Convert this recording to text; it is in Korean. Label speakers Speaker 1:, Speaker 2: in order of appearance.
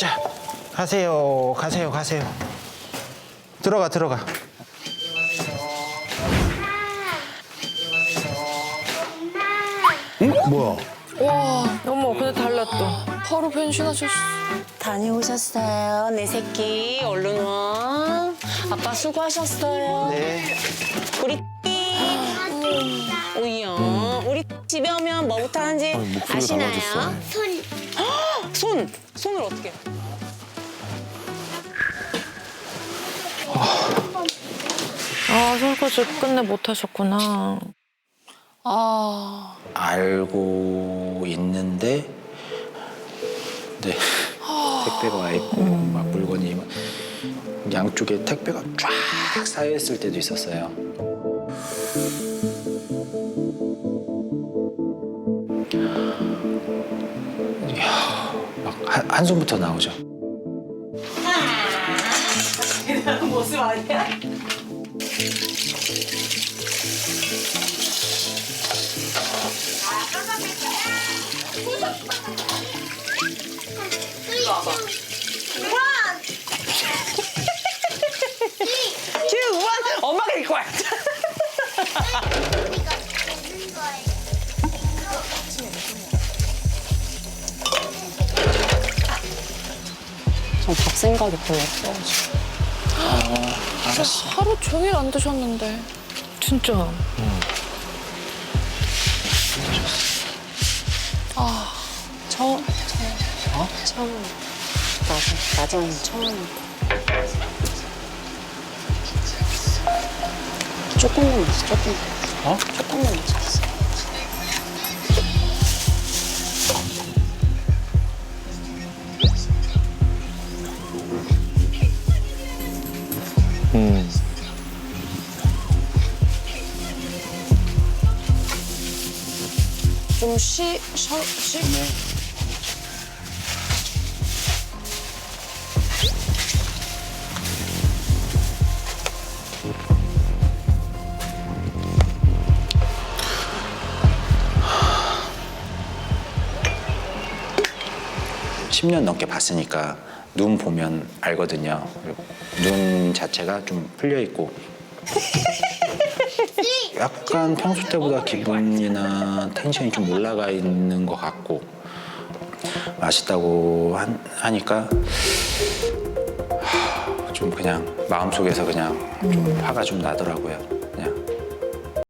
Speaker 1: 자, 가세요, 가세요, 가세요. 들어가, 들어가.
Speaker 2: 뭐야?
Speaker 3: 와, 어머, 근데 달랐다. 바로 변신하셨어.
Speaker 4: 다녀오셨어요, 내 새끼. 얼른 와. 아빠 수고하셨어요.
Speaker 1: 네.
Speaker 4: 우리 오이야. 우리 집에 오면 뭐부터 하는지 아시나요?
Speaker 2: 달라졌어.
Speaker 4: 손. 손을 어떻게?
Speaker 3: 아, 설거지 끝내 못 하셨구나. 아,
Speaker 1: 알고 있는데, 네. 택배가 와 있고, 막 물건이 막 양쪽에 택배가 쫙 쌓여 있을 때도 있었어요. 한, 한숨부터 나오죠.
Speaker 4: 큐, 원. 엄마가 이거 와. 전밥 생각이 별로 없어가지고.
Speaker 1: 알았어.
Speaker 3: 하루 종일 안 드셨는데. 진짜.
Speaker 4: 처음. 처음. 어? 처음. 낮은, 낮은 처음. 조금만 마시, 조금.
Speaker 1: 어?
Speaker 4: 조금만 마셨어.
Speaker 2: 嗯。
Speaker 4: 主席，稍等。
Speaker 1: 10년 넘게 봤으니까 눈 보면 알거든요. 그리고 눈 자체가 좀 풀려 있고 약간 평소 때보다 기분이나 텐션이 좀 올라가 있는 것 같고 맛있다고 한- 하니까 하, 좀 그냥 마음속에서 그냥 좀 화가 좀 나더라고요.